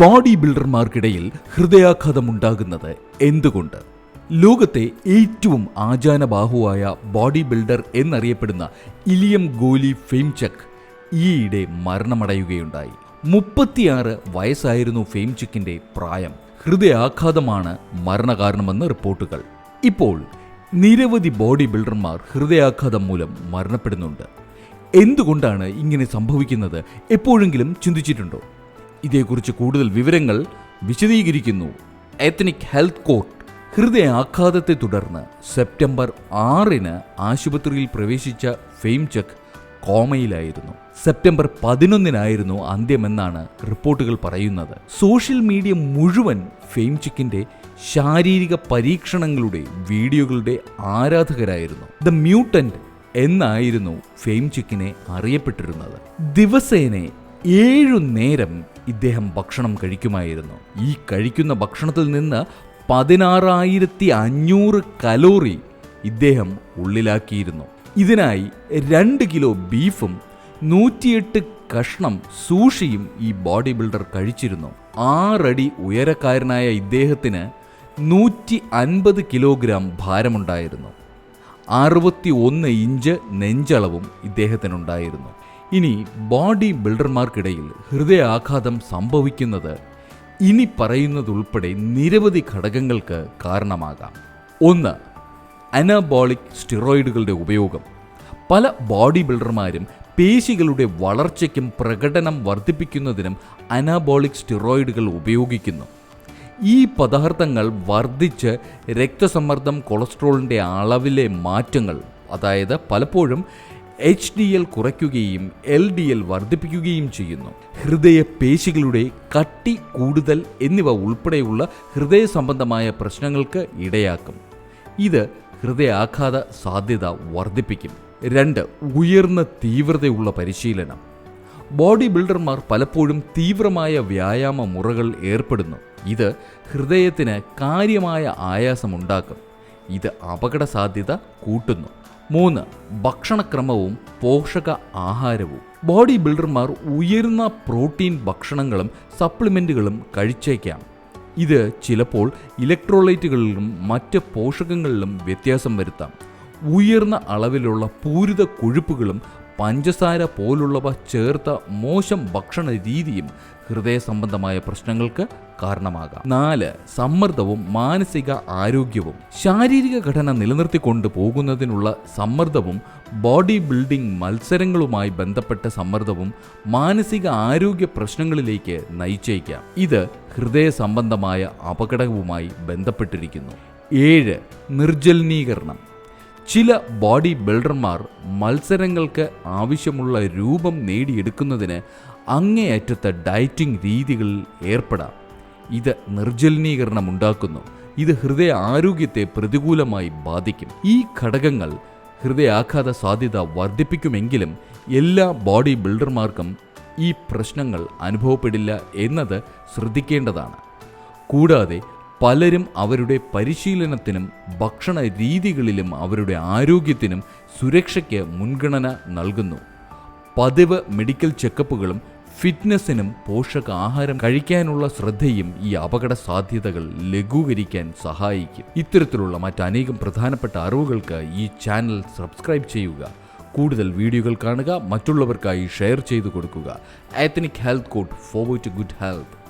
Body ബിൽഡർമാർക്കിടയിൽ ഹൃദയാഘാതമുണ്ടാകുന്നത് എന്തുകൊണ്ട്? ലോകത്തെ ഏറ്റവും ആചാനബാഹുവായ ബോഡി ബിൽഡർ എന്നറിയപ്പെടുന്ന ഇലിയം ഗോലി ഫെയിംചക് ഈയിടെ മരണമടയുകയുണ്ടായി. മുപ്പത്തിയാറ് വയസ്സായിരുന്നു ഫെയിംചക്കിന്റെ പ്രായം. ഹൃദയാഘാതമാണ് മരണകാരണമെന്ന് റിപ്പോർട്ടുകൾ. ഇപ്പോൾ നിരവധി ബോഡി ബിൽഡർമാർ ഹൃദയാഘാതം മൂലം മരണപ്പെടുന്നുണ്ട്. എന്തുകൊണ്ടാണ് ഇങ്ങനെ സംഭവിക്കുന്നത്? എപ്പോഴെങ്കിലും ചിന്തിച്ചിട്ടുണ്ടോ? ഇതേക്കുറിച്ച് കൂടുതൽ വിവരങ്ങൾ വിശദീകരിക്കുന്നു. എത്നിക് ഹെൽത്ത് കോർട്ട് ഹൃദയാഘാതത്തെ തുടർന്ന് സെപ്റ്റംബർ ആറിന് ആശുപത്രിയിൽ പ്രവേശിച്ച ഫെയിംചക് കോമയിലായിരുന്നു. സെപ്റ്റംബർ പതിനൊന്നിനായിരുന്നു അന്ത്യമെന്നാണ് റിപ്പോർട്ടുകൾ പറയുന്നത്. സോഷ്യൽ മീഡിയ മുഴുവൻ ഫെയിംചക്കിന്റെ ശാരീരിക പരീക്ഷണങ്ങളുടെ വീഡിയോകളുടെ ആരാധകരായിരുന്നു. ദ മ്യൂട്ടന്റ് എന്നായിരുന്നു ഫെയിംചിക്കിനെ അറിയപ്പെട്ടിരുന്നത്. ദിവസേന ഏഴു നേരം ഇദ്ദേഹം ഭക്ഷണം കഴിക്കുമായിരുന്നു. ഈ കഴിക്കുന്ന ഭക്ഷണത്തിൽ നിന്ന് പതിനാറായിരത്തി അഞ്ഞൂറ് കലോറി ഇദ്ദേഹം ഉള്ളിലാക്കിയിരുന്നു. ഇതിനായി രണ്ട് കിലോ ബീഫും നൂറ്റിയെട്ട് കഷ്ണം സൂഷിയും ഈ ബോഡി ബിൽഡർ കഴിച്ചിരുന്നു. ആറടി ഉയരക്കാരനായ ഇദ്ദേഹത്തിന് നൂറ്റി അൻപത് കിലോഗ്രാം ഭാരമുണ്ടായിരുന്നു. അറുപത്തി ഒന്ന് ഇഞ്ച് നെഞ്ചളവും ഇദ്ദേഹത്തിനുണ്ടായിരുന്നു. ഇനി ബോഡി ബിൽഡർമാർക്കിടയിൽ ഹൃദയാഘാതം സംഭവിക്കുന്നത് ഇനി പറയുന്നതുൾപ്പെടെ നിരവധി ഘടകങ്ങൾക്ക് കാരണമാകാം. ഒന്ന് അനബോളിക് സ്റ്റിറോയിഡുകളുടെ ഉപയോഗം. പല ബോഡി ബിൽഡർമാരും പേശികളുടെ വളർച്ചയ്ക്കും പ്രകടനം വർദ്ധിപ്പിക്കുന്നതിനും അനബോളിക് സ്റ്റിറോയിഡുകൾ ഉപയോഗിക്കുന്നു. ഈ പദാർത്ഥങ്ങൾ വർദ്ധിച്ച് രക്തസമ്മർദ്ദം കൊളസ്ട്രോളിന്റെ അളവിലെ മാറ്റങ്ങൾ അതായത് പലപ്പോഴും എച്ച് ഡി എൽ കുറയ്ക്കുകയും എൽ ഡി എൽ വർദ്ധിപ്പിക്കുകയും ചെയ്യുന്നു. ഹൃദയ പേശികളുടെ കട്ടി കൂടുതൽ എന്നിവ ഉൾപ്പെടെയുള്ള ഹൃദയ സംബന്ധമായ പ്രശ്നങ്ങൾക്ക് ഇടയാക്കും. ഇത് ഹൃദയാഘാത സാധ്യത വർദ്ധിപ്പിക്കും. രണ്ട് ഉയർന്ന തീവ്രതയുള്ള പരിശീലനം. ബോഡി ബിൽഡർമാർ പലപ്പോഴും തീവ്രമായ വ്യായാമ മുറകൾ ഏർപ്പെടുന്നു. ഇത് ഹൃദയത്തിന് കാര്യമായ ആയാസമുണ്ടാക്കും. ഇത് അപകട സാധ്യത കൂട്ടുന്നു. മൂന്ന് ഭക്ഷണക്രമവും പോഷക ആഹാരവും. ബോഡി ബിൽഡർമാർ ഉയർന്ന പ്രോട്ടീൻ ഭക്ഷണങ്ങളും സപ്ലിമെന്റുകളും കഴിച്ചേക്കാം. ഇത് ചിലപ്പോൾ ഇലക്ട്രോലൈറ്റുകളിലും മറ്റ് പോഷകങ്ങളിലും വ്യത്യാസം വരുത്താം. ഉയർന്ന അളവിലുള്ള പൂരിത കൊഴുപ്പുകളും പഞ്ചസാര പോലുള്ളവ ചേർത്ത മോശം ഭക്ഷണ രീതിയും ഹൃദയ സംബന്ധമായ പ്രശ്നങ്ങൾക്ക് കാരണമാകാം. നാല് സമ്മർദ്ദവും മാനസിക ആരോഗ്യവും. ശാരീരിക ഘടന നിലനിർത്തിക്കൊണ്ട് പോകുന്നതിനുള്ള സമ്മർദ്ദവും ബോഡി ബിൽഡിംഗ് മത്സരങ്ങളുമായി ബന്ധപ്പെട്ട സമ്മർദ്ദവും മാനസിക ആരോഗ്യ പ്രശ്നങ്ങളിലേക്ക് നയിച്ചേക്കാം. ഇത് ഹൃദയ സംബന്ധമായ അപകടവുമായി ബന്ധപ്പെട്ടിരിക്കുന്നു. ഏഴ് നിർജലനീകരണം ചില ബോഡി ബിൽഡർമാർ മത്സരങ്ങൾക്ക് ആവശ്യമുള്ള രൂപം നേടിയെടുക്കുന്നതിന് അങ്ങേയറ്റത്തെ ഡയറ്റിംഗ് രീതികളിൽ ഏർപ്പെടാം. ഇത് നിർജലീകരണം ഉണ്ടാക്കുന്നു ഇത് ഹൃദയ ആരോഗ്യത്തെ പ്രതികൂലമായി ബാധിക്കും. ഈ ഘടകങ്ങൾ ഹൃദയാഘാത സാധ്യത വർദ്ധിപ്പിക്കുമെങ്കിലും എല്ലാ ബോഡി ബിൽഡർമാർക്കും ഈ പ്രശ്നങ്ങൾ അനുഭവപ്പെടില്ല എന്നത് ശ്രദ്ധിക്കേണ്ടതാണ്. കൂടാതെ പലരും അവരുടെ പരിശീലനത്തിനും ഭക്ഷണ രീതികളിലും അവരുടെ ആരോഗ്യത്തിനും സുരക്ഷയ്ക്ക് മുൻഗണന നൽകുന്നു. പതിവ് മെഡിക്കൽ ചെക്കപ്പുകളും ഫിറ്റ്നസ്സിനും പോഷകാഹാരം കഴിക്കാനുള്ള ശ്രദ്ധയും ഈ അപകട സാധ്യതകൾ ലഘൂകരിക്കാൻ സഹായിക്കും. ഇത്തരത്തിലുള്ള മറ്റനേകം പ്രധാനപ്പെട്ട അറിവുകൾക്ക് ഈ ചാനൽ സബ്സ്ക്രൈബ് ചെയ്യുക. കൂടുതൽ വീഡിയോകൾ കാണുക മറ്റുള്ളവർക്കായി ഷെയർ ചെയ്തു കൊടുക്കുക. Ethnic health court forward to good health